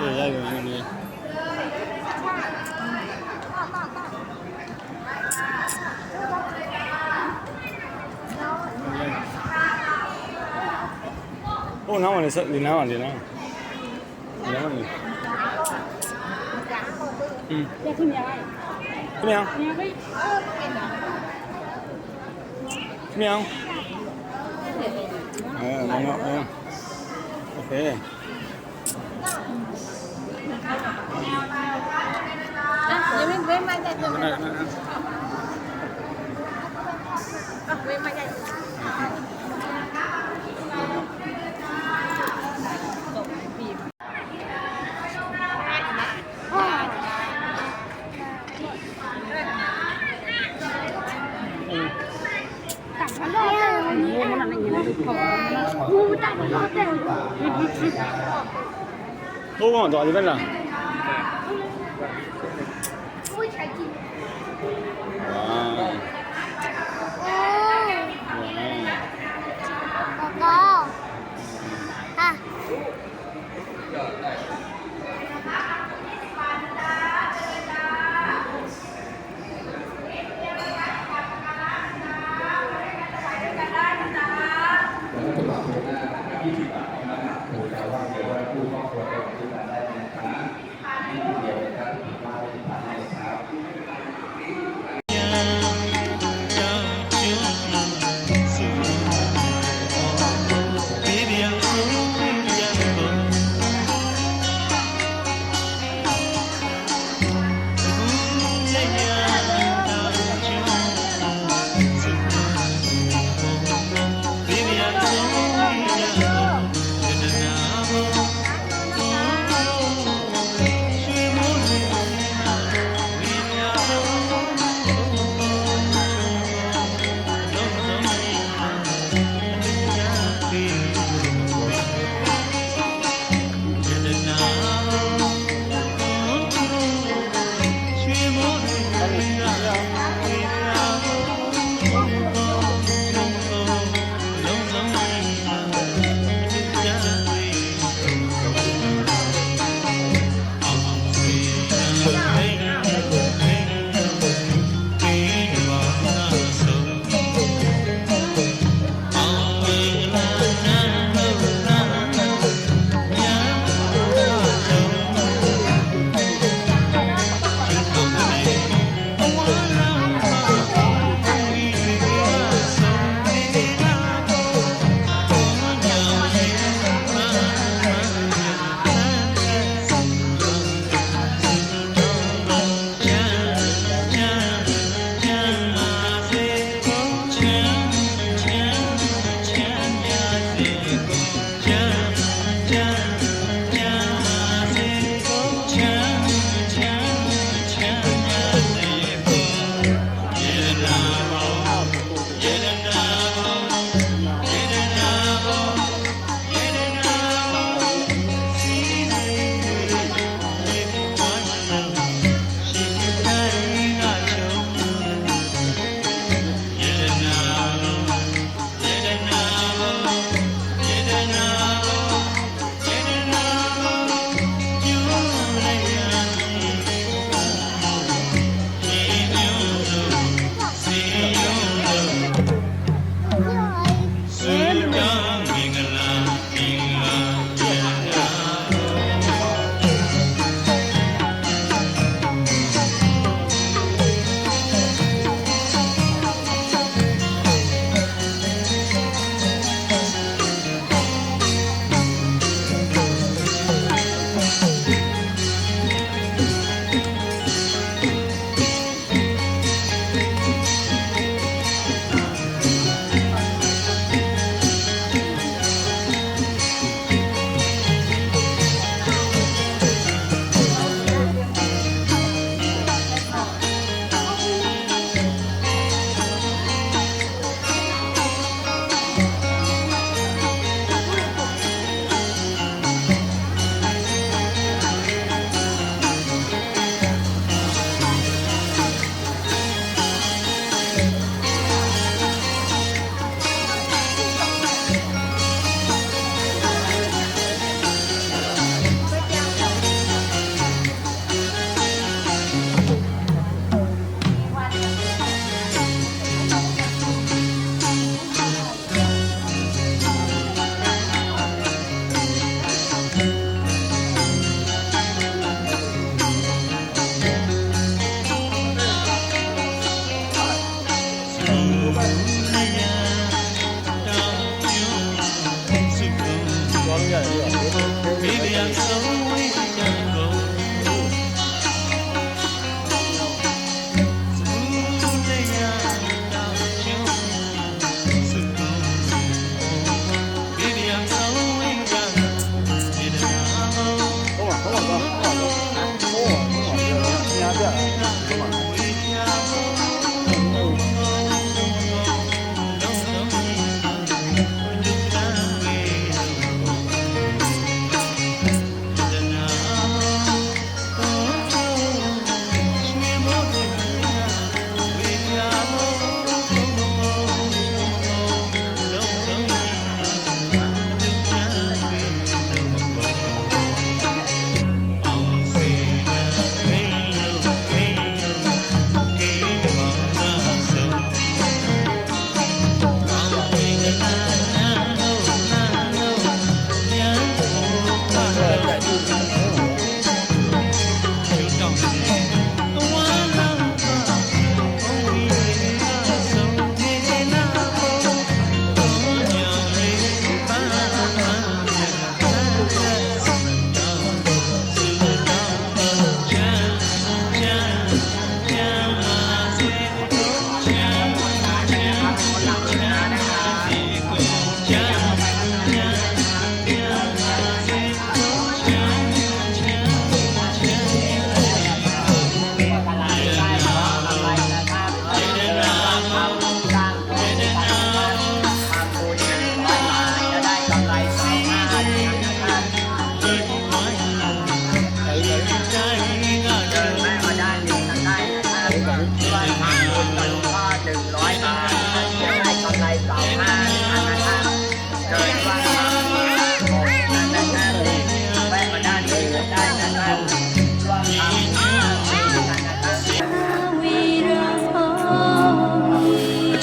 对，要有用力。Oh, now one is it? Now one, now. Now one. Hmm. Come here. Come here. Come here. Yeah, no, no, yeah. Okay. င်ဗျာအဲ 都往庄里奔了。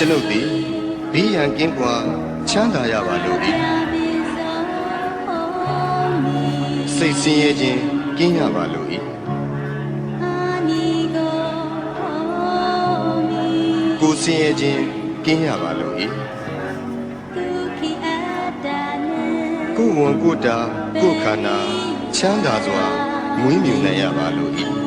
ကျွန်ုပ်သည်ဘီးရန်ကင်းကွာချမ်းသာရပါလို့ဤစိတ်ဆင်းရဲခြင်းကင်းရပါလို့ဤကိုယ်ဆင်းရဲခြင်းကင်းရပါလို့ဤကိုယ်ဝန်ကိုယ်တာကိုယ်ခန္ဓာချမ်းသာစွာမွေးမြူနိုင်ရပါလို့ဤ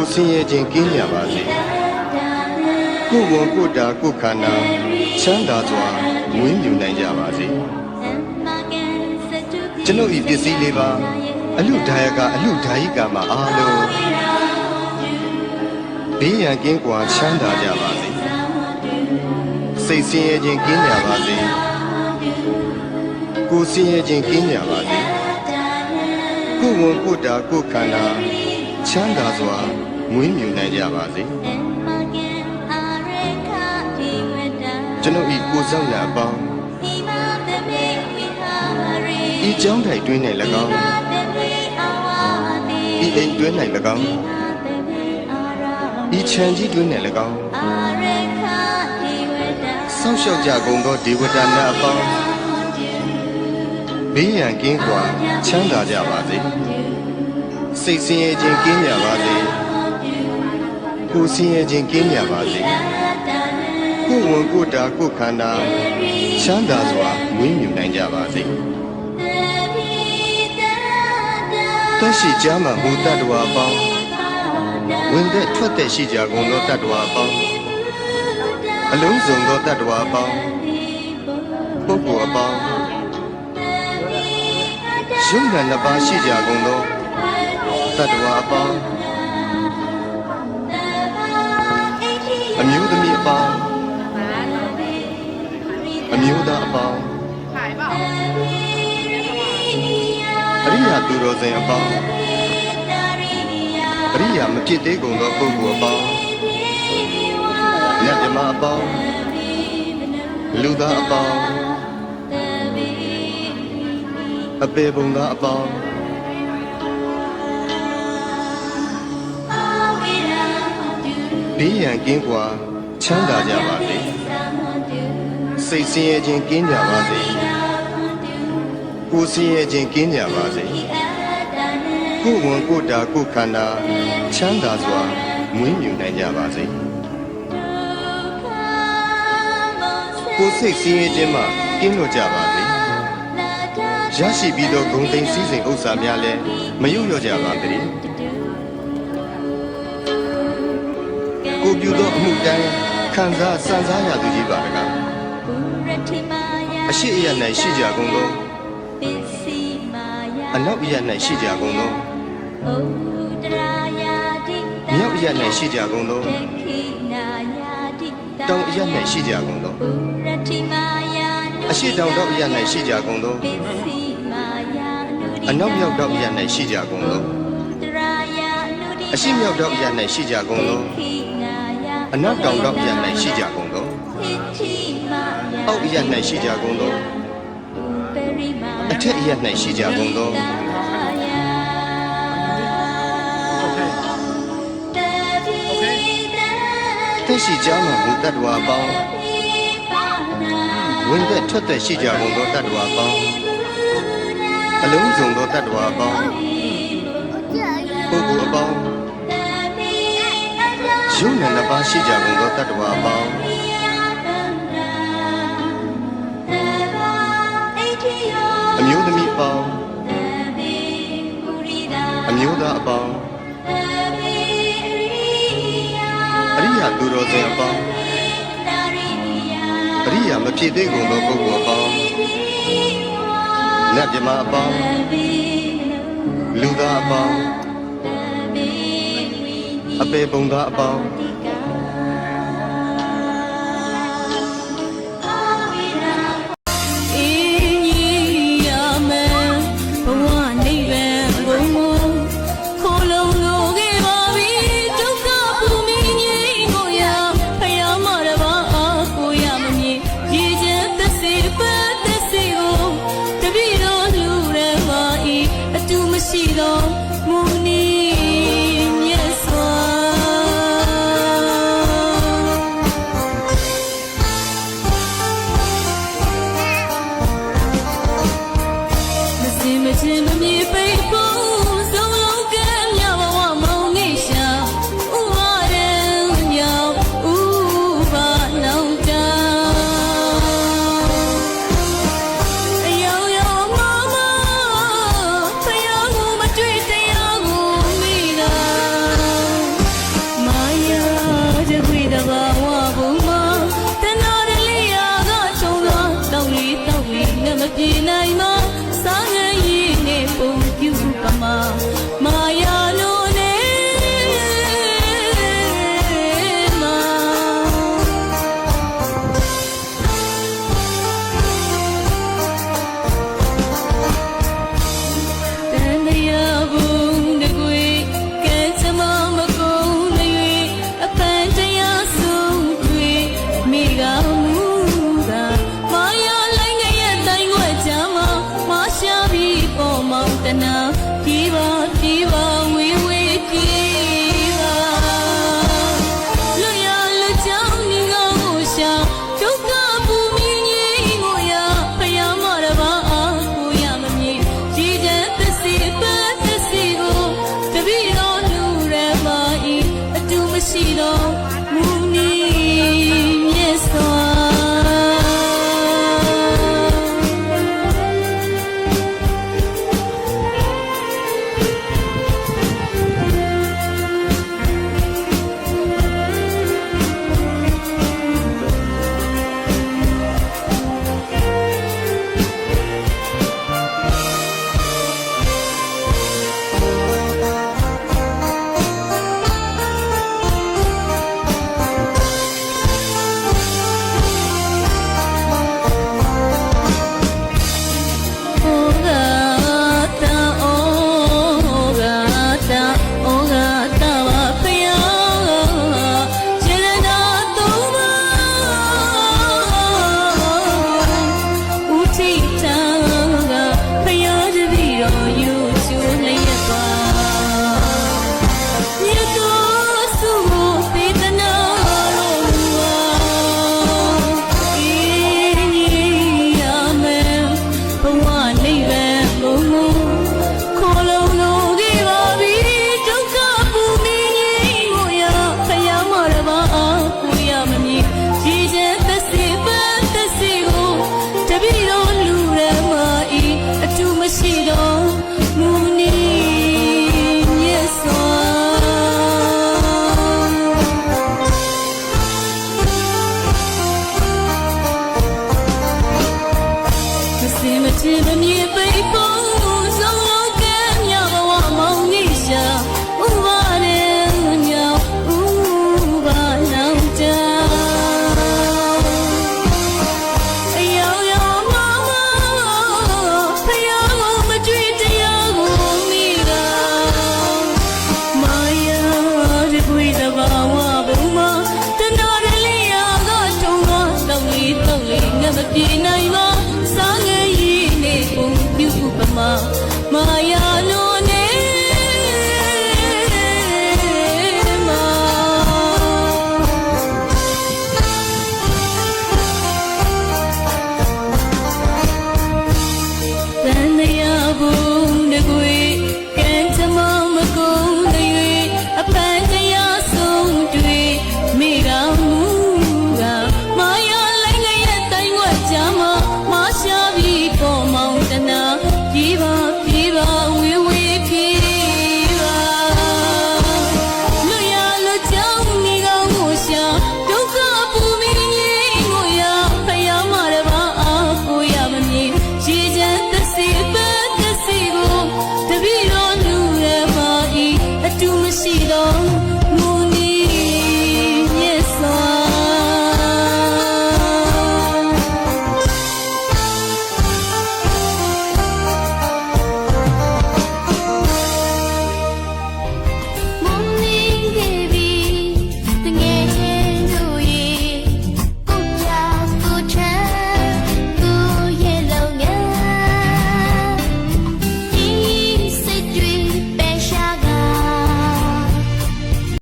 ကိုယ်ဆင်းရဲခြင်းကင်းကြပါစေကိုယ်ဝန်ကိုယ်တာကိုယ်ခန္ဓာချမ်းသာစွာမွေးမြူနိုင်ကြပါစေကျွန်ုပ်ဤပစ္စည်းလေးပါအလူဒါယကအလူဒါယိကာမအားလုံးဘေးရန်ကင်းကွာချမ်းသာကြပါစေစိတ်ဆင်းရဲခြင်းကင်းကြပါစေကိုယ်ဆင်းရဲခြင်းကင်းကြပါစေကိုယ်ဝန်ကိုယ်တာကိုယ်ခန္ဓာချမ်းသာစွာ မွေးမြူနိုင်ကြပါစေကျွန်ုပ်ဤကိုယ်ဆောင်ရာအပေါင်းဤကြောင်းထိုင်တွင်း၌၎င်းဤအိမ်တွင်း၌၎င်းဤခြံကြီးတွင်း၌၎င်းဆောက်ရှောက်ကြကုန်သောဒေဝတာနတ်အပေါင်းဘေးရန်ကင်းကွာချမ်းသာကြပါစေစိတ်ဆင်းရဲခြင်းကင်းကြပါစေ ကိုယ်ဆင်းရဲခြင်းကင်းကြပါစေကိုယ်ဝန်ကိုယ်တာကိုယ်ခန္ဓာချမ်းသာစွာမွေးမြူနိုင်ကြပါစေတက်ရှိကြမှာမူတတ္တဝါအပေါင်းဝင်သက်ထွက်သက်ရှိကြကုန်သောတတ္တဝါအပေါင်းအလုံးစုံသောတတ္တဝါအပေါင်းပုဂ္ဂိုလ်အပေါင်းယုံနာနှစ်ပါးရှိကြကုန်သောတတ္တဝါအပေါင်း အမျိုးသမီးအပေါင်းအမျိုးသားအပေါင်းအရိယာသူတော်စင်အပေါင်းအရိယာမဖြစ်သေးကုန်သောပုဂ္ဂိုလ်အပေါင်းမြတ်မြမအပေါင်းလူသားအပေါင်းအပေပုံသားအပေါင်း ဘေးရန်ကင်းကွာချမ်းသာကြပါစေစိတ်ဆင်းရဲခြင်းကင်းကြပါစေကိုယ်ဆင်းရဲခြင်းကင်းကြပါစေကိုယ်ဝန်ကိုယ်တာကိုယ်ခန္ဓာချမ်းသာစွာမွေးမြူနိုင်ကြပါစေကိုယ်စိတ်ဆင်းရဲခြင်းမှကင်းလွတ်ကြပါစေရရှိပြီးသောဂုဏ်သိမ်းစည်းစိမ်ဥစ္စာများလည်းမယုတ်လျော့ကြပါစေကို ပြုသောအမှုတိုင်းခံစားစံစားရသူကြီးပါတကားအရှိအယ၌ရှိကြကုန်သောအနောက်အယ၌ရှိကြကုန်သောမြမြောက်အရ၌ရှိကြကုန်သောတောင်အရ၌ရှိကြကုန်သောအရှိတောင်တောက်အရ၌ရှိကြကုန်သောအနောက်မြောက်တောက်အရ၌ရှိကြကုန်သောအရှိမြောက်တောက်အရ၌ရှိကြကုန်သော အနောက်တောင်တောက်အရ၌ရှိကြကုန်သောအောက်အရ၌ရှိကြကုန်သောအထက်အရ၌ရှိကြကုန်သောသက်ရှိကြောင်းမှမူတတ္တဝါအပေါင်းဝင်သက်ထွက်သက်ရှိကြကုန်သောတတ္တဝါအပေါင်းအလုံးစုံသောတတ္တဝါအပေါင်းပုဂ္ဂိုလ်အပေါင်း ယုံနဲ့နှစ်ပါးရှိကြကုန်သောတတ္တဝါအပေါင်းအမျိုးသမီးအပေါင်းအမျိုးသားအပေါင်းအရိယာသူတော်စင်အပေါင်းအရိယာမဖြစ်သေးကုန်သောပုဂ္ဂိုလ်အပေါင်းနတ်မြမအပေါင်းလူသားအပေါင်း အပေပုံသားအပေါင်း